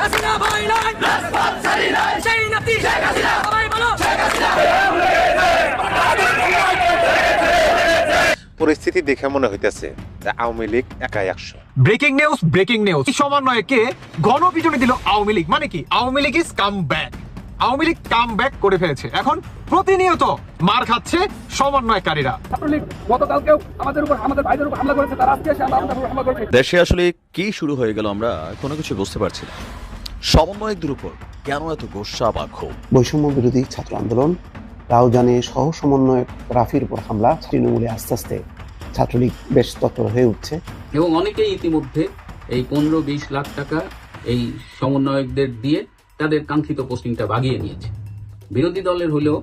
হাসিনা ভাই নাই সেই নাতি সবাই বলো পরিস্থিতি দেখে মনে হইতেছে আওয়ামী লীগ একাই একশো। ব্রেকিং নিউজ ব্রেকিং নিউজ সমন্বয়কে গণপিটুনি দিল আওয়ামী লীগ? মানে কি? Awami League is come back Awami League come back করে ফেলেছে। এখন প্রতিনিয়ত মার খাচ্ছে সমন্বয়কারীরা। গতকালকেও আমাদের উপর আমাদের ভাইদের উপর হামলা করেছে তারা আজকে এসে আমাদের উপর হামলা করেছে। দেশে আসলে কি শুরু হয়ে গেল আমরা কোনো কিছু বুঝতে পারছি না। সমন্বয়কদের উপর কেন এত গোসা বা ক্ষোভ? বৈষম্য বিরোধী ছাত্র আন্দোলন রাউজানে সহ সমন্বয়ক রাফির উপর হামলা তৃণমূলে আস্তে আস্তে ছাত্রলীগ বেশ তৎপর হয়ে উঠছে। এবং অনেকেই ইতিমধ্যে এই পনেরো বিশ লাখ টাকা এই সমন্বয়কদের দিয়ে তাদের কাঙ্ক্ষিত পোস্টিংটা বাগিয়ে নিয়েছে। বিরোধী দলের হলেও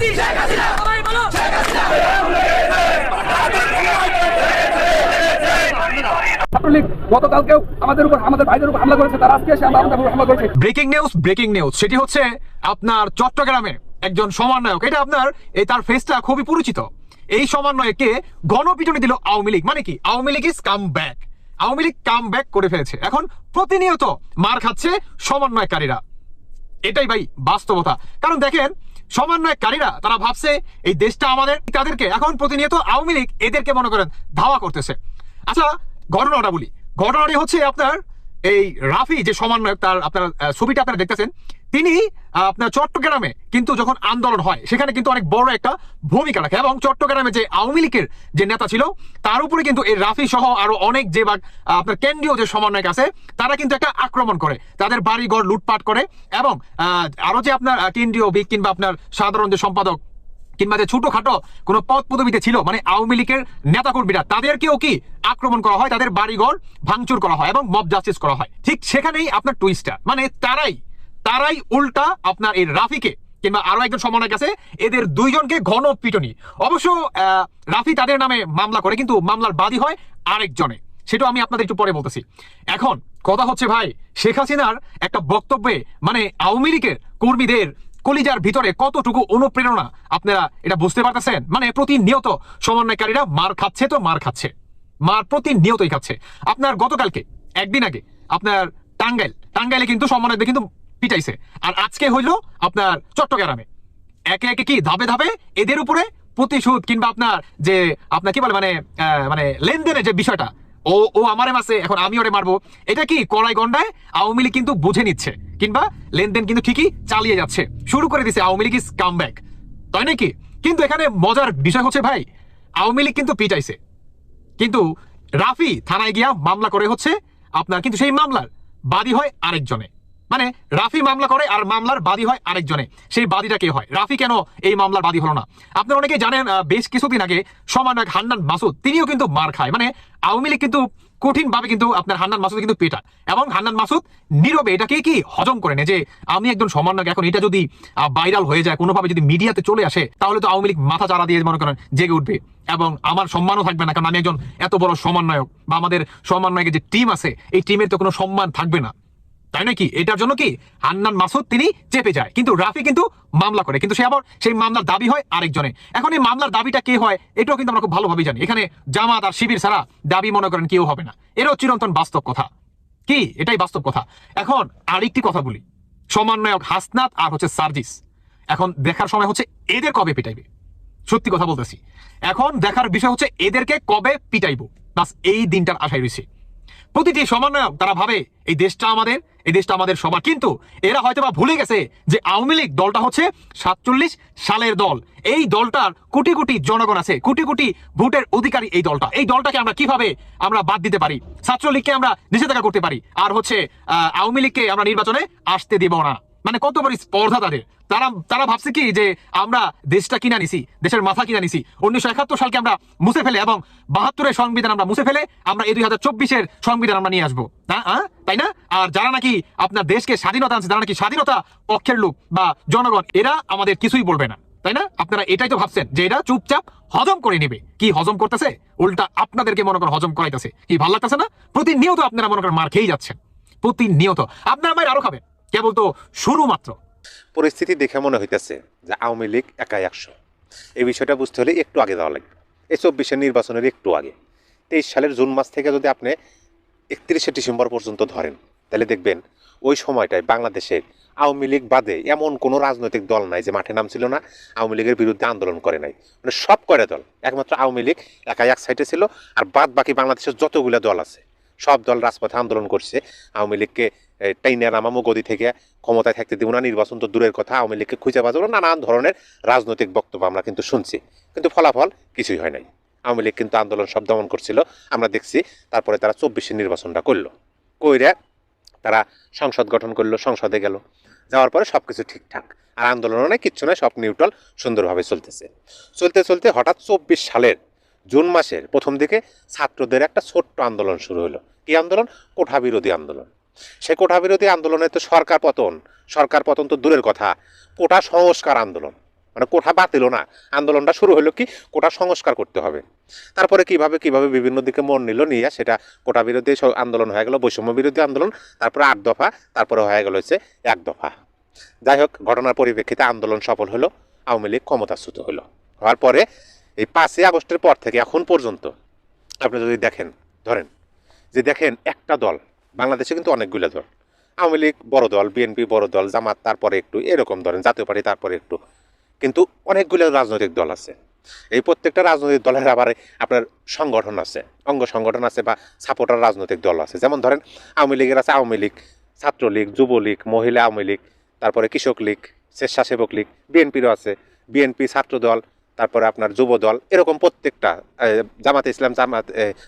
সেই নাতি সবাই বলো। ছাত্রলীগ গতকালকেও আমাদের উপর আমাদের ভাইদের উপর হামলা করেছে তারা আজকে এসে আমাদের হামলা করেছে। Breaking news breaking news. সেটি হচ্ছে আপনার চট্টগ্রামের একজন সমন্বয়ক। এটা আপনার এই তার ফেসটা খুবই পরিচিত। এই সমন্বয়কে গণপিটুনি দিল আওয়ামী লীগ। মানে কি? Awami League is come back Awami League come back করে ফেলেছে। এখন প্রতিনিয়ত মার খাচ্ছে সমন্বয়কারীরা। এটাই ভাই বাস্তবতা। কারণ দেখেন সমন্বয়কারীরা তারা ভাবছে এই দেশটা আমাদের, তাদেরকে এখন প্রতিনিয়ত আওয়ামী লীগ এদেরকে মনে করেন ধাওয়া করতেছে। আচ্ছা ঘটনাটা বলি। ঘটনাটি হচ্ছে আপনার এই রাফি যে সমন্বয়ক, তার আপনার ছবিটা আপনারা দেখতেছেন তিনি আপনার চট্টগ্রামে কিন্তু যখন আন্দোলন হয়, সেখানে কিন্তু অনেক বড় একটা ভূমিকা রাখে এবং চট্টগ্রামে যে আওয়ামী লীগের যে নেতা ছিল, তার উপরে কিন্তু এই রাফি সহ আরও অনেক যে বা আপনার কেন্দ্রীয় যে সমন্বয়ক আছে, তারা কিন্তু একটা আক্রমণ করে। তাদের বাড়িঘর লুটপাট করে এবং আরও যে আপনার কেন্দ্রীয় বিক কিংবা আপনার সাধারণ যে সম্পাদক কিংবা যে ছোটখাটো কোনো পদ পদবিতে ছিল মানে আওয়ামী লীগের নেতাকর্মীরা, তাদেরকেও কি আক্রমণ করা হয়? তাদের বাড়িঘর ভাঙচুর করা হয় এবং মব জাস্টিস করা হয়। ঠিক সেখানেই আপনার টুইস্টার মানে তারাই তারাই উল্টা আপনার এই রাফিকে কিংবা আরও একজন সমন্বয়ক আছে এদের দুইজনকে ঘন পিটনি। অবশ্য রাফি তাদের নামে মামলা করে, কিন্তু মামলার বাদী হয় আরেকজনে। সেটা আমি আপনাদের একটু পরে বলতেছি। এখন কথা হচ্ছে ভাই, শেখ হাসিনার একটা বক্তব্যে মানে আওয়ামী লীগের কর্মীদের কলিজার ভিতরে কতটুকু অনুপ্রেরণা আপনারা এটা বুঝতে পারতেছেন? মানে প্রতিনিয়ত সমন্বয়কারীরা মার খাচ্ছে তো মার খাচ্ছে। মার প্রতিনিয়তই খাচ্ছে। আপনার গতকালকে, একদিন আগে, আপনার টাঙ্গাইল, টাঙ্গাইলে কিন্তু সমন্বয়কদের কিন্তু পিটাইছে। আর আজকে হইল আপনার চট্টগ্রামে। একে একে কি ধাপে ধাপে এদের উপরে প্রতিশোধ কিংবা আপনার যে, আপনার কি বলে মানে মানে লেনদেনের যে বিষয়টা, ও ও আমারে মাসে এখন আমি ওরে মারবো, এটা কি কড়াই গন্ডায় আওয়ামী লীগ কিন্তু বুঝে নিচ্ছে, কিংবা লেনদেন কিন্তু ঠিকই চালিয়ে যাচ্ছে, শুরু করে দিছে Awami League is come back তাই নাকি? কিন্তু এখানে মজার বিষয় হচ্ছে ভাই, আওয়ামী লীগ কিন্তু পিটাইছে, কিন্তু রাফি থানায় গিয়া মামলা করে হচ্ছে, আপনার কিন্তু সেই মামলার বাদী হয় আরেকজনে। মানে রাফি মামলা করে আর মামলার বাদী হয় আরেকজনে। সেই বাদীটা কে হয়? রাফি কেন এই মামলার বাদী হলো না? আপনারা অনেকে জানেন বেশ কিছুদিন আগে সমন্বয়ক হান্নান মাসুদ, তিনিও কিন্তু মার খায়। মানে আওয়ামী লীগ কিন্তু কঠিন ভাবে কিন্তু আপনার হান্নান মাসুদ কিন্তু পেটা এবং হান্নান মাসুদ নীরবে এটাকে কি হজম করে নেয় যে, আমি একজন সমন্বয়ক এখন এটা যদি ভাইরাল হয়ে যায়, কোনোভাবে যদি মিডিয়াতে চলে আসে, তাহলে তো আওয়ামী লীগ মাথা চারা দিয়ে মনে করেন জেগে উঠবে। এবং আমার সম্মানও থাকবে না, কারণ আমি একজন এত বড় সমন্বয়ক বা আমাদের সমন্বয়কের যে টিম আছে, এই টিমের তো কোনো সম্মান থাকবে না। তাই নাকি এটার জন্য কি? হান্নান মাসুদ তিনি চেপে যায়। কিন্তু রাফি কিন্তু মামলা করে। কিন্তু সে আবার সেই মামলার দাবি হয় আরেকজনে। এখন এই মামলার দাবিটা কে হয়? এটাও কিন্তু আমরা খুব ভালোভাবে জানি। এখানে জামাত আর শিবির ছাড়া দাবি মনে করেন কেউ হবে না। এরও চিরন্তন বাস্তব কথা। কি? এটাই বাস্তব কথা। এখন আরেকটি কথা বলি। সমন্বয়ক হাসনাত আর হচ্ছে সার্জিস। এখন দেখার সময় হচ্ছে এদের কবে পিটাইবে? সত্যি কথা বলতেছি। এখন দেখার বিষয় হচ্ছে এদেরকে কবে পিটাইবো? বাস এই দিনটার আশায় রয়েছে। প্রতিটি সমন্বয়ক তারা ভাবে, এই দেশটা আমাদের, এই দেশটা আমাদের সবার। কিন্তু এরা হয়তো বা ভুলে গেছে যে আওয়ামী লীগ দলটা হচ্ছে সাতচল্লিশ সালের দল। এই দলটার কোটি কোটি জনগণ আছে, কোটি কোটি ভোটের অধিকারী এই দলটা। এই দলটাকে আমরা কীভাবে আমরা বাদ দিতে পারি? ছাত্রলীগকে আমরা নিষেধাজ্ঞা করতে পারি। আর হচ্ছে আওয়ামী লীগকে আমরা নির্বাচনে আসতে দিব না। মানে কত বড় স্পর্ধা তাদের? তারা তারা ভাবছে কি যে আমরা দেশটা কিনা নিছি দেশের মাথা কিনা নিছি উনিশশো একাত্তর সালকে আমরা মুছে ফেলে এবং বাহাত্তরের সংবিধান আমরা মুছে ফেলে আমরা এই দুই হাজার চব্বিশের সংবিধান আমরা নিয়ে আসব। হ্যাঁ তাই না? আর যারা নাকি আপনার দেশকে স্বাধীনতা আনছে, যারা নাকি স্বাধীনতা পক্ষের লোক বা জনগণ, এরা আমাদের কিছুই বলবে না। তাই না? আপনারা এটাই তো ভাবছেন যে এরা চুপচাপ হজম করে নেবে। কি হজম করতেছে? উল্টা আপনাদেরকে মনে করেন হজম করাইতেছে। কি, ভালো লাগতেছে না? প্রতিনিয়ত আপনারা মনে করেন মার খেয়েই যাচ্ছেন। প্রতিনিয়ত। আপনারা মায়ের আরও খাবেন। কেবল তো শুরু মাত্র। পরিস্থিতি দেখে মনে হইতেছে যে আওয়ামী লীগ একাই একশো। এই বিষয়টা বুঝতে হলে একটু আগে যাওয়া লাগবে। এই চব্বিশের নির্বাচনের একটু আগে। তেইশ সালের জুন মাস থেকে যদি আপনি একত্রিশে ডিসেম্বর পর্যন্ত ধরেন, তাহলে দেখবেন ওই সময়টায় বাংলাদেশের আওয়ামী লীগ বাদে এমন কোনো রাজনৈতিক দল নাই যে মাঠে নামছিল না, আওয়ামী লীগের বিরুদ্ধে আন্দোলন করে নাই। মানে সব করে দল, একমাত্র আওয়ামী লীগ একাই এক সাইডে ছিল, আর বাদ বাকি বাংলাদেশের যতগুলো দল আছে সব দল রাজপথে আন্দোলন করছে। আওয়ামী লীগকে এই, টাইনে নামামো গদি থেকে ক্ষমতায় থাকতে দিব না নির্বাচন তো দূরের কথা আওয়ামী লীগকে খুঁজে বাজাবো নানান ধরনের রাজনৈতিক বক্তব্য আমরা কিন্তু শুনছি। কিন্তু ফলাফল কিছুই হয় নাই। আওয়ামী লীগ কিন্তু আন্দোলন সব দমন করছিল। আমরা দেখছি তারপরে তারা চব্বিশে নির্বাচনটা করল। কইরা তারা সংসদ গঠন করল সংসদে গেল। যাওয়ার পরে সব কিছু ঠিকঠাক। আর আন্দোলনও নাই কিচ্ছু নয় সব নিউট্রাল সুন্দরভাবে চলতেছে। চলতে চলতে হঠাৎ চব্বিশ সালের জুন মাসের প্রথম দিকে ছাত্রদের একটা ছোট্ট আন্দোলন শুরু হলো। কি আন্দোলন? কোঠা বিরোধী আন্দোলন। সে কোঠা বিরোধী আন্দোলনে তো সরকার পতন। সরকার পতন তো দূরের কথা। কোটা সংস্কার আন্দোলন। মানে কোঠা বাতিল না। আন্দোলনটা শুরু হলো কি? কোঠা সংস্কার করতে হবে। তারপরে কীভাবে কীভাবে বিভিন্ন দিকে মন নিল নিয়ে সেটা কোটা বিরোধী আন্দোলন হয়ে গেল, বৈষম্য বিরোধী আন্দোলন, তারপরে আট দফা, তারপরে হয়ে গেল হচ্ছে এক দফা। যাই হোক, ঘটনার পরিপ্রেক্ষিতে আন্দোলন সফল হলো। আওয়ামী লীগ ক্ষমতাচ্যুত হলো। হওয়ার পরে এই পাঁচই আগস্টের পর থেকে, এখন পর্যন্ত, আপনি যদি দেখেন, ধরেন, যে দেখেন একটা দল, বাংলাদেশে কিন্তু অনেকগুলো দল, আওয়ামী লীগ বড় দল, বিএনপি বড় দল, জামাত, তারপরে একটু এরকম ধরেন, জাতীয় পার্টি, তারপরে একটু, কিন্তু অনেকগুলো রাজনৈতিক দল আছে। এই প্রত্যেকটা রাজনৈতিক দলের আবার আপনার সংগঠন আছে, অঙ্গ সংগঠন আছে বা সাপোর্টার রাজনৈতিক দল আছে। যেমন ধরেন, আওয়ামী লীগের আছে আওয়ামী লীগ, ছাত্রলীগ, যুবলীগ, মহিলা আওয়ামী লীগ, তারপরে কৃষক লীগ, স্বেচ্ছাসেবক লীগ, বিএনপিরও আছে, বিএনপি ছাত্র দল তারপরে আপনার যুব দল এরকম প্রত্যেকটা জামাতে ইসলাম, জামাত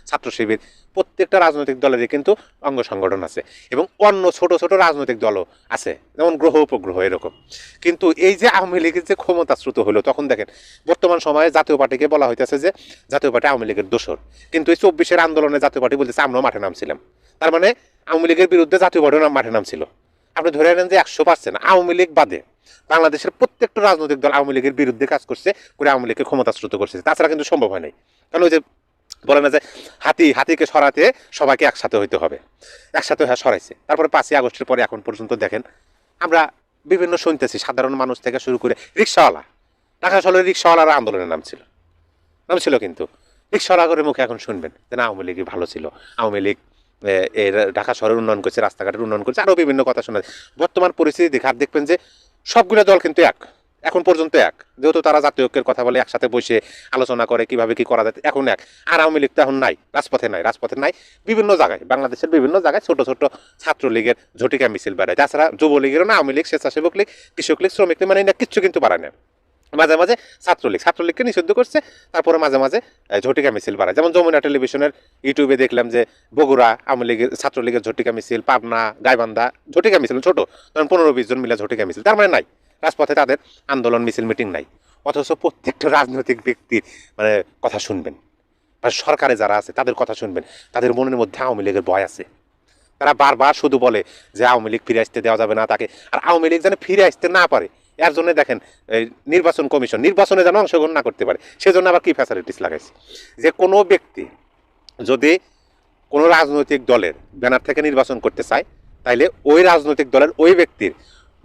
ছাত্র শিবির, প্রত্যেকটা রাজনৈতিক দলেরই কিন্তু অঙ্গ সংগঠন আছে এবং অন্য ছোট ছোট রাজনৈতিক দলও আছে, যেমন গ্রহ, উপগ্রহ এরকম। কিন্তু এই যে আওয়ামী লীগের যে ক্ষমতাশ্রুত হলো, তখন দেখেন, বর্তমান সময়ে জাতীয় পার্টিকে বলা হইতেছে যে, জাতীয় পার্টি আওয়ামী লীগের দোষর। কিন্তু এই চব্বিশের আন্দোলনে জাতীয় পার্টি বলতেছে, আমরাও মাঠে নামছিলাম। তার মানে আওয়ামী লীগের বিরুদ্ধে জাতীয় পার্টিও মাঠে নামছিল। আপনি ধরে নেন যে একশো পার্সেন্ট আওয়ামী লীগ বাদে। বাংলাদেশের প্রত্যেকটা রাজনৈতিক দল আওয়ামী লীগের বিরুদ্ধে কাজ করছে, করে আওয়ামী লীগকে ক্ষমতাশ্রুত করছে। তাছাড়া কিন্তু সম্ভব হয় নাই। কারণ ওই যে বলে না যে হাতি, হাতিকে সরাতে সবাইকে একসাথে হইতে হবে। একসাথে হয়ে সরাইছে। তারপরে পাঁচই আগস্টের পরে এখন পর্যন্ত দেখেন, আমরা বিভিন্ন শুনতেছি, সাধারণ মানুষ থেকে শুরু করে রিক্সাওয়ালা। ঢাকা শহরের রিক্সাওয়ালারা আন্দোলনের নাম ছিল। নাম ছিল কিন্তু। রিক্সাওয়ালা করে মুখে এখন শুনবেন যে না, আওয়ামী লীগই ভালো ছিল। আওয়ামী লীগ এর ঢাকা শহরের উন্নয়ন করছে, রাস্তাঘাটের উন্নয়ন করছে, আরও বিভিন্ন কথা শোনা। বর্তমান পরিস্থিতি দেখে আর দেখবেন যে সবগুলো দল কিন্তু এক। এখন পর্যন্ত এক। যেহেতু তারা জাতীয় ঐক্যের কথা বলে একসাথে বসে আলোচনা করে কীভাবে কি করা যায়, এখন এক। আর আওয়ামী লীগ তো এখন নাই, রাজপথে নাই রাজপথে নাই। বিভিন্ন জায়গায়, বাংলাদেশের বিভিন্ন জায়গায় ছোট ছোট ছাত্রলীগের ঝটিকা মিছিল বেড়ায়। তাছাড়া যুবলীগেরও না, আওয়ামী লীগ, স্বেচ্ছাসেবক লীগ, কৃষক লীগ, শ্রমিক লীগ মানে না কিচ্ছু কিন্তু বাড়ায় না মাঝে মাঝে ছাত্রলীগ, ছাত্রলীগকে নিষিদ্ধ করছে, তারপরে মাঝে মাঝে ঝটিকা মিছিল বাড়ায় যেমন যমুনা টেলিভিশনের ইউটিউবে দেখলাম যে বগুড়া আওয়ামী লীগের, ছাত্রলীগের ঝটিকা মিছিল, পাবনা, গাইবান্ধা, ঝটিকা মিছিল ছোট, ধরেন পনেরো বিশ জন মিলে ঝটিকা মিছিল, তার মানে নাই। রাজপথে তাদের আন্দোলন, মিছিল, মিটিং নাই। অথচ প্রত্যেকটা রাজনৈতিক ব্যক্তির মানে কথা শুনবেন। বা সরকারে যারা আছে, তাদের কথা শুনবেন। তাদের মনের মধ্যে আওয়ামী লীগের ভয় আছে। তারা বারবার শুধু বলে যে আওয়ামী লীগ ফিরে আসতে দেওয়া যাবে না তাকে। আর আওয়ামী লীগ যেন ফিরে আসতে না পারে এর জন্য দেখেন নির্বাচন কমিশন, নির্বাচনে যেন অংশগ্রহণ না করতে পারে, সেজন্য আবার কী ফ্যাসিলিটিস লাগাইছে? যে কোনো ব্যক্তি যদি কোনো রাজনৈতিক দলের ব্যানার থেকে নির্বাচন করতে চায়, তাইলে ওই রাজনৈতিক দলের ওই ব্যক্তির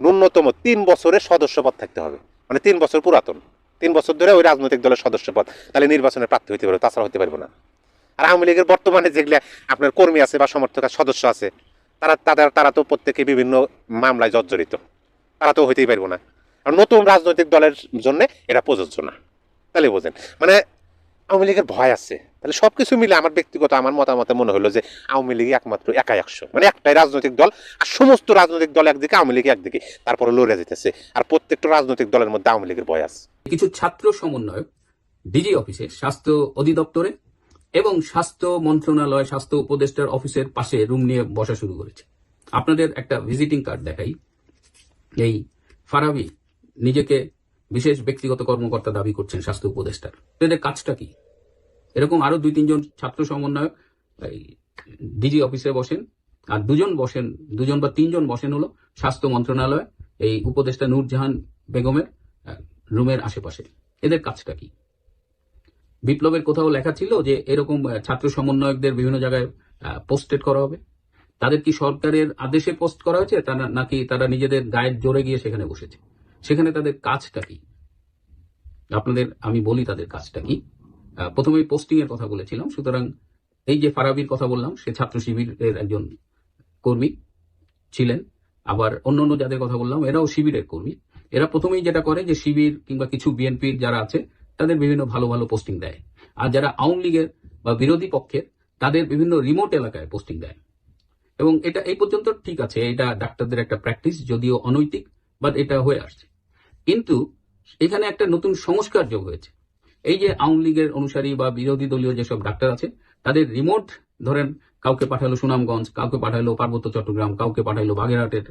ন্যূনতম তিন বছরের সদস্যপদ থাকতে হবে। মানে তিন বছর পুরাতন, তিন বছর ধরে ওই রাজনৈতিক দলের সদস্যপদ, তাহলে নির্বাচনের প্রার্থী হতে পারবে, তাছাড়া হতে পারবে না। আর আওয়ামী লীগের বর্তমানে যেগুলো আপনার কর্মী আছে বা সমর্থক সদস্য আছে, তারা তাদের, তারা তো প্রত্যেকে বিভিন্ন মামলায় জর্জরিত, তারা তো হইতেই পারব না। নতুন রাজনৈতিক দলের জন্য এটা প্রযোজ্য না। তাহলে বোঝেন। মানে আওয়ামী লীগের ভয় আছে। তাহলে সব কিছু মিলে আমার ব্যক্তিগত, আমার মতামতে মনে হলো যে আওয়ামী লীগ একমাত্র একাই একশো। মানে একটাই রাজনৈতিক দল আর সমস্ত রাজনৈতিক দল একদিকে, আওয়ামী লীগ একদিকে। তারপরে লড়ে যেতেছে। আর প্রত্যেকটা রাজনৈতিক দলের মধ্যে আওয়ামী লীগের ভয় আছে। কিছু ছাত্র সমন্বয়ক ডিজি অফিসে স্বাস্থ্য অধিদপ্তরে এবং স্বাস্থ্য মন্ত্রণালয়, স্বাস্থ্য উপদেষ্টার অফিসের পাশে রুম নিয়ে বসা শুরু করেছে। আপনাদের একটা ভিজিটিং কার্ড দেখাই। এই ফারাবি নিজেকে বিশেষ ব্যক্তিগত কর্মকর্তা দাবি করছেন স্বাস্থ্য উপদেষ্টার। এদের কাজটা কি? এরকম আরও দুই তিনজন ছাত্র সমন্বয়ক ডিজি অফিসে বসেন আর দুজন বসেন, দুজন বা তিনজন বসেন হলো স্বাস্থ্য মন্ত্রণালয়, এই উপদেষ্টা নূরজাহান বেগমের রুমের আশেপাশে। এদের কাজটা কি? বিপ্লবের কোথাও লেখা ছিল যে এরকম ছাত্র সমন্বয়কদের বিভিন্ন জায়গায় পোস্টেড করা হবে? তাদের কি সরকারের আদেশে পোস্ট করা হয়েছে? তারা নাকি তারা নিজেদের গায়ের জোরে গিয়ে সেখানে বসেছে? সেখানে তাদের কাজটা কি? আপনাদের, আমি বলি তাদের কাজটা কি? প্রথমে পোস্টিং এর কথা বলেছিলাম, সুতরাং এই যে ফারাবির কথা বললাম, সে ছাত্র শিবিরের একজন কর্মী ছিলেন। আবার অন্য অন্য যাদের কথা বললাম, এরাও শিবিরের কর্মী। এরা প্রথমেই যেটা করে যে শিবির কিংবা কিছু বিএনপির যারা আছে, তাদের বিভিন্ন ভালো ভালো পোস্টিং দেয়। আর যারা আওয়ামী লীগের বা বিরোধী পক্ষের, তাদের বিভিন্ন রিমোট এলাকায় পোস্টিং দেয়। এবং এটা এই পর্যন্ত ঠিক আছে, এটা ডাক্তারদের একটা প্র্যাকটিস যদিও অনৈতিক। বাট এটা হয়ে আসছে। কিন্তু এখানে একটা নতুন সংস্কার যোগ হয়েছে। এই যে আওয়ামী লীগের অনুসারী বা বিরোধী দলীয় যেসব ডাক্তার আছে, তাদের রিমোট ধরেন কাউকে পাঠালো সুনামগঞ্জ, কাউকে পাঠালো পার্বত্য চট্টগ্রাম, কাউকে পাঠালো বাগেরহাটের,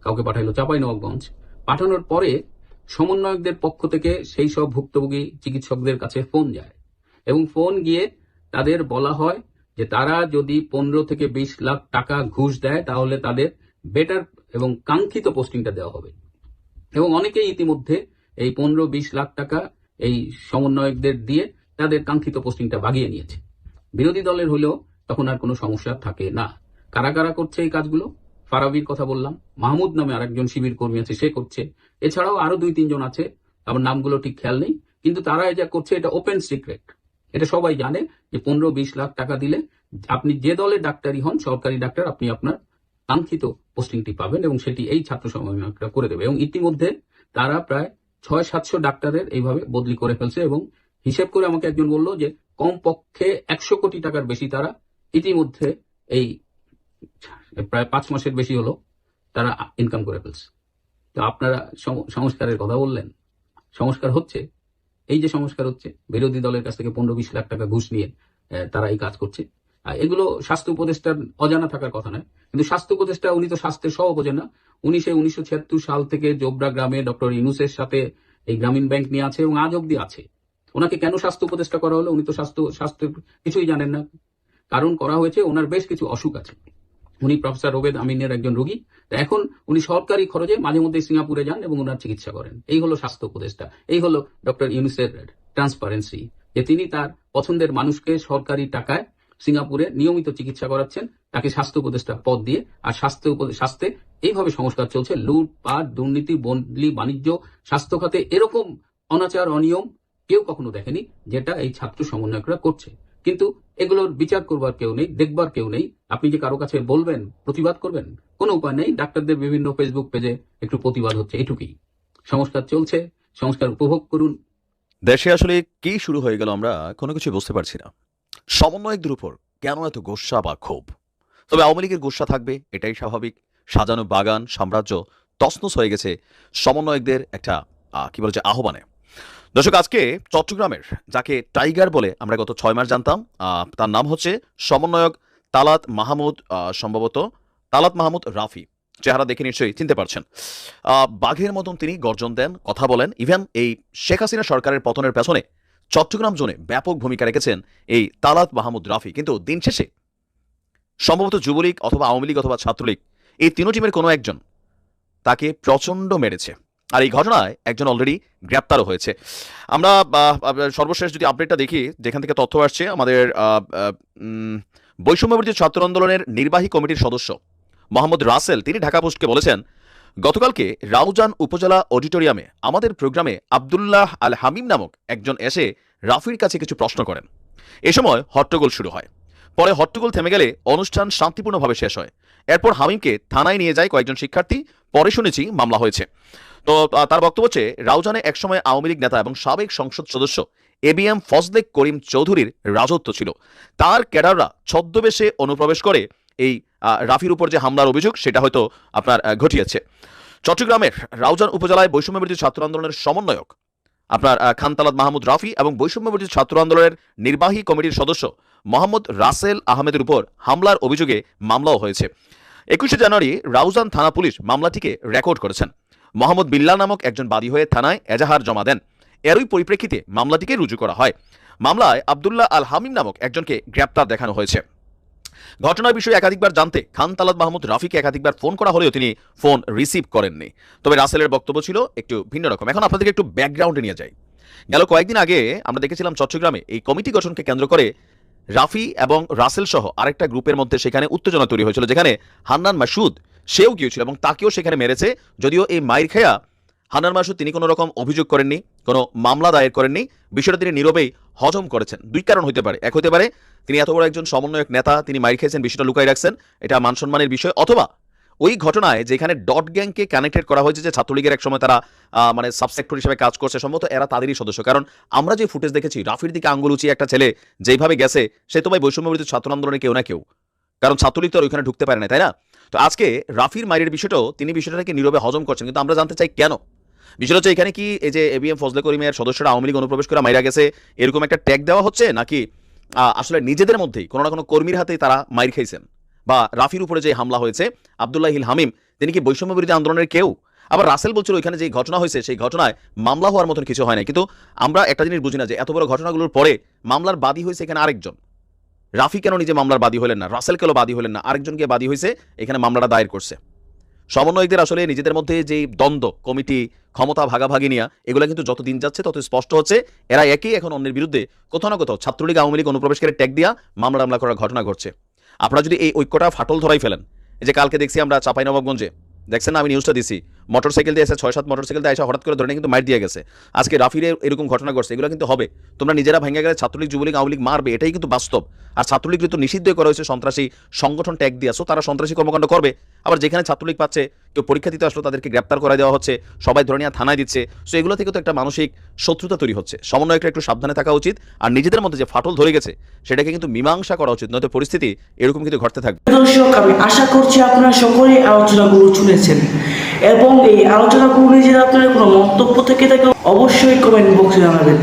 কাউকে পাঠালো চাঁপাইনবাবগঞ্জ, পাঠানোর পরে সমন্বয়কদের পক্ষ থেকে সেই সব ভুক্তভোগী চিকিৎসকদের কাছে ফোন যায়। এবং ফোন গিয়ে তাদের বলা হয় যে তারা যদি পনেরো থেকে বিশ লাখ টাকা ঘুষ দেয়, তাহলে তাদের বেটার এবং কাঙ্ক্ষিত পোস্টিংটা দেওয়া হবে। এবং অনেকেই ইতিমধ্যে এই পনেরো বিশ লাখ টাকা এই সমন্বয়কদের দিয়ে তাদের কাঙ্ক্ষিত পোস্টিংটা বাগিয়ে নিয়েছে। বিরোধী দলের হলেও তখন আর কোনো সমস্যা থাকে না। কারা কারা করছে এই কাজগুলো? ফারাবির কথা বললাম, মাহমুদ নামে আরেকজন শিবির কর্মী আছে, সে করছে। এছাড়াও আরও দুই তিনজন আছে, আমার নামগুলো ঠিক খেয়াল নেই, কিন্তু তারা এটা করছে, এটা ওপেন সিক্রেট এটা সবাই জানে যে পনেরো বিশ লাখ টাকা দিলে আপনি যে দলে ডাক্তারই হন, সরকারি ডাক্তার, আপনি আপনার কাঙ্ক্ষিত পোস্টিংটি পাবেন এবং সেটি এই ছাত্র সমন্বয়করা করে দেবে এবং ইতিমধ্যে তারা প্রায় ছয় সাতশো ডাক্তারের এইভাবে বদলি করে ফেলছে এবং হিসেব করে আমাকে একজন বলল যে কমপক্ষে একশো কোটি টাকার বেশি তারা ইতিমধ্যে এই প্রায় পাঁচ মাসের বেশি হলো তারা ইনকাম করে ফেলছে। তো আপনারা সংস্কারের কথা বললেন। সংস্কার হচ্ছে। এই যে সংস্কার হচ্ছে, বিরোধী দলের কাছ থেকে পনেরো বিশ লাখ টাকা ঘুষ নিয়ে তারা এই কাজ করছে। এগুলো স্বাস্থ্য উপদেষ্টার অজানা থাকার কথা নয়। কিন্তু স্বাস্থ্য উপদেষ্টা, উনি তো স্বাস্থ্যের সহ বোঝেন না। উনি সে উনিশশো ছিয়াত্তর সাল থেকে জোবরা গ্রামে ডক্টর ইনুসের সাথে এই গ্রামীণ ব্যাংক নিয়ে আছে এবং আজ অব্দি আছে। ওনাকে কেন স্বাস্থ্য উপদেষ্টা করা হলো? উনি তো স্বাস্থ্য, স্বাস্থ্যের কিছুই জানেন না। কারণ করা হয়েছে, ওনার বেশ কিছু অসুখ আছে। উনি প্রফেসর ওবেদ আমিনের একজন রোগী। তা এখন উনি সরকারি খরচে মাঝে মধ্যে সিঙ্গাপুরে যান এবং ওনার চিকিৎসা করেন। এই হলো স্বাস্থ্য উপদেষ্টা। এই হলো ডক্টর ইউনিসের ট্রান্সপারেন্সি যে তিনি তার পছন্দের মানুষকে সরকারি টাকায় সিঙ্গাপুরে নিয়মিত চিকিৎসা করাচ্ছেন তাকে স্বাস্থ্য উপদেষ্টা পদ দিয়ে। আর স্বাস্থ্য স্বাস্থ্যে এইভাবে সংস্কার চলছে। লুটপাট দুর্নীতি বদলি বাণিজ্য, স্বাস্থ্য খাতে এরকম অনাচার, অনিয়ম কেউ কখনো দেখেনি, যেটা এই ছাত্র সমন্বয়করা করছে। কিন্তু এগুলোর বিচার করবার কেউ নেই, দেখবার কেউ নেই। আপনি যে কারও কাছে বলবেন, প্রতিবাদ করবেন, কোনো উপায় নেই। ডাক্তারদের বিভিন্ন ফেসবুক পেজে একটু প্রতিবাদ হচ্ছে এটুকুই। সংস্কার চলছে, সংস্কার উপভোগ করুন। দেশে আসলে কি শুরু হয়ে গেল আমরা কোনো কিছু বুঝতে পারছি না। সমন্বয়কদের উপর কেন এত গোস্বা বা ক্ষোভ? তবে আওয়ামী লীগের গোস্বা থাকবে, এটাই স্বাভাবিক। সাজানো বাগান, সাম্রাজ্য তসনস হয়ে গেছে সমন্বয়কদের একটা কি বলে যে আহ্বানে। দর্শক, আজকে চট্টগ্রামের, যাকে টাইগার বলে আমরা গত ছয় মাস জানতাম তার নাম হচ্ছে সমন্বয়ক তালাত মাহমুদ সম্ভবত তালাত মাহমুদ রাফি। চেহারা দেখে নিশ্চয়ই চিনতে পারছেন। বাঘের মতন তিনি গর্জন দেন, কথা বলেন। ইভেন এই শেখ হাসিনা সরকারের পতনের পেছনে চট্টগ্রাম জোনে ব্যাপক ভূমিকা রেখেছেন এই তালাত মাহমুদ রাফি। কিন্তু দিন শেষে সম্ভবত যুবলীগ অথবা আওয়ামী লীগ অথবা ছাত্রলীগ এই তিনো টিমের কোনো একজন তাকে প্রচণ্ড মেরেছে। আর এই ঘটনায় একজন অলরেডি গ্রেপ্তারও হয়েছে। আমরা সর্বশেষ যদি আপডেটটা দেখি, যেখান থেকে তথ্য আসছে, আমাদের বৈষম্যবর্তী ছাত্র আন্দোলনের নির্বাহী কমিটির সদস্য মোহাম্মদ রাসেল, তিনি ঢাকা পোস্টকে বলেছেন গতকালকে রাউজান উপজেলা অডিটোরিয়ামে আমাদের প্রোগ্রামে আবদুল্লাহ আল হামিম নামক একজন এসে রাফির কাছে কিছু প্রশ্ন করেন। এ সময় হট্টগোল শুরু হয়। পরে হট্টগোল থেমে গেলে অনুষ্ঠান শান্তিপূর্ণভাবে শেষ হয়। এরপর হামিমকে থানায় নিয়ে যায় কয়েকজন শিক্ষার্থী। পরে শুনেছি মামলা হয়েছে। তো তার বক্তব্য হচ্ছে, রাউজানে একসময় আওয়ামী লীগ নেতা এবং সাবেক সংসদ সদস্য এবিএম ফজলেক করিম চৌধুরীর রাজত্ব ছিল। তার ক্যাডাররা ছদ্মবেশে অনুপ্রবেশ করে এই রাফির উপর যে হামলার অভিযোগ, সেটা হয়তো আপনার ঘটিয়েছে। চট্টগ্রামের রাউজান উপজেলায় বৈষম্যবিরোধী ছাত্র আন্দোলনের সমন্বয়ক আপনার খানতালাদ মাহমুদ রাফি এবং বৈষম্যবিরোধী ছাত্র আন্দোলনের নির্বাহী কমিটির সদস্য মোহাম্মদ রাসেল আহমেদের উপর হামলার অভিযোগে মামলাও হয়েছে। একুশে জানুয়ারি রাউজান থানা পুলিশ মামলাটিকে রেকর্ড করেছেন। মোহাম্মদ বিল্লাল নামক একজন বাদী হয়ে থানায় এজাহার জমা দেন। এরই পরিপ্রেক্ষিতে মামলাটিকে রুজু করা হয়। মামলায় আবদুল্লাহ আল হামিম নামক একজনকে গ্রেপ্তার দেখানো হয়েছে। ঘটনার বিষয়ে একাধিকবার জানতে খান তালাত মাহমুদ রাফিকে একাধিকবার ফোন করা হলেও তিনি ফোন রিসিভ করেননি। তবে রাসেলের বক্তব্য ছিল একটু ভিন্ন রকম। এখন আপনাদেরকে একটু ব্যাকগ্রাউন্ডে নিয়ে যাই। গেল কয়েকদিন আগে আমরা দেখেছিলাম চট্টগ্রামে এই কমিটি গঠনকে কেন্দ্র করে রাফি এবং রাসেল সহ আরেকটা গ্রুপের মধ্যে সেখানে উত্তেজনা তৈরি হয়েছিল, যেখানে হান্নান মাসুদ সেও গিয়েছিল এবং তাকেও সেখানে মেরেছে। যদিও এই মাইর খেয়া হান্নান মাসুদ, তিনি কোনো রকম অভিযোগ করেননি, কোনো মামলা দায়ের করেননি। বিষয়টা তিনি নীরবেই হজম করেছেন। দুই কারণ হতে পারে। এক হতে পারে, তিনি এত বড় একজন সমন্বয়ক নেতা, তিনি মাইর খেয়েছেন, বিষয়টা লুকাই রাখছেন, এটা মান সম্মানের বিষয়। অথবা ওই ঘটনায় যেখানে ডট গ্যাংকে কানেক্টেড করা হয়েছে যে ছাত্রলীগের এক সময় তারা মানে সাবসেক্টর হিসেবে কাজ করছে, সম্ভবত এরা তাদেরই সদস্য। কারণ আমরা যে ফুটেজ দেখেছি, রাফির দিকে আঙ্গুল উঁচিয়ে একটা ছেলে যেভাবে গেছে, সে তো ভাই বৈষম্যবিরোধী ছাত্র আন্দোলনে কেউ না কেউ। কারণ ছাত্রলীগ তো আর ওইখানে ঢুকতে পারে না, তাই না? তো আজকে রাফির মাইরের বিষয়টাও, তিনি বিষয়টাকে নীরবে হজম করছেন। কিন্তু আমরা জানতে চাই কেন? বিষয়টা হচ্ছে এখানে কি এই যে এবিএম ফজলে করিমের সদস্যরা আওয়ামী লীগ অনুপ্রবেশ করে মাইরা গেছে, এরকম একটা ট্যাগ দেওয়া হচ্ছে নাকি আসলে নিজেদের মধ্যেই কোনো না কোনো কর্মীর হাতেই তারা মাইর খাইছেন? বা রাফির উপরে যে হামলা হয়েছে, আবদুল্লাহ হিল হামিম, তিনি কি বৈষম্য বিরোধী আন্দোলনের কেউ? আবার রাসেল বলছিল ওইখানে যে ঘটনা হয়েছে, সেই ঘটনায় মামলা হওয়ার মতন কিছু হয় না কিন্তু আমরা একটা জিনিস বুঝি না যে এত বড় ঘটনাগুলোর পরে মামলার বাদী হয়েছে এখানে আরেকজন। রাফি কেন নিজে মামলার বাদী হলেন না? রাসেল কেন বাদী হলেন না? আরেকজনকে বাদী হয়েছে, এখানে মামলাটা দায়ের করছে। সমন্বয়কদের আসলে নিজেদের মধ্যে যে দ্বন্দ্ব, কমিটি, ক্ষমতা ভাগাভাগি নিয়ে, এগুলো কিন্তু যত দিন যাচ্ছে তত স্পষ্ট হচ্ছে। এরা একই এখন অন্যের বিরুদ্ধে কোথাও না কোথাও ছাত্রলীগ, আওয়ামী লীগ অনুপ্রবেশকারী ট্যাগ দিয়া মামলা মামলা করার ঘটনা ঘটছে। আপনারা যদি এই ঐক্যটা ফাটল ধরাই ফেলেন যে কালকে দেখছি আমরা চাপাইনবাবগঞ্জে, দেখছেন না আমি নিউজটা দিছি মোটরসাইকেল দিয়ে এসে ছয় সাত মোটরসাইকেল দিয়ে এসে হঠাৎ করে ধরে কিন্তু মার দিয়ে গেছে। আজকে রাফিরে এরকম ঘটনা ঘটছে, এগুলো কিন্তু হবে। তোমরা নিজেরা ভেঙে গেলে ছাত্রলীগ, যুবলীগ, আওয়ামী লীগ মারবে, এটাই কিন্তু বাস্তব। আর ছাত্রলীগ কিন্তু নিষিদ্ধ করা হয়েছে, সন্ত্রাসী সংগঠন ট্যাগ দিয়ে আসো তারা সন্ত্রাসী কর্মকাণ্ড করবে। আবার যেখানে ছাত্রলীগ পাচ্ছে, কেউ পরীক্ষা দিতে আসলো, তাদেরকে গ্রেপ্তার করে দেওয়া হচ্ছে, সবাই ধরে নিয়ে থানায় দিচ্ছে। সো এগুলো থেকে তো একটা মানসিক শত্রুতা তৈরি হচ্ছে। সমন্বয়কটা একটু সাবধানে থাকা উচিত, আর নিজেদের মধ্যে যে ফাটল ধরে গেছে, সেটাকে কিন্তু মীমাংসা করা উচিত, নয়তো পরিস্থিতি এরকম কিন্তু ঘটতে থাকবে। দর্শক আমি আশা করছি আপনারা সকলেই আলোচনাগুলো শুনেছেন। এবং এই আলোচনাগুলো নিয়ে যদি আপনাদের কোনো মন্তব্য থেকে থাকে অবশ্যই কমেন্ট বক্সে জানাবেন।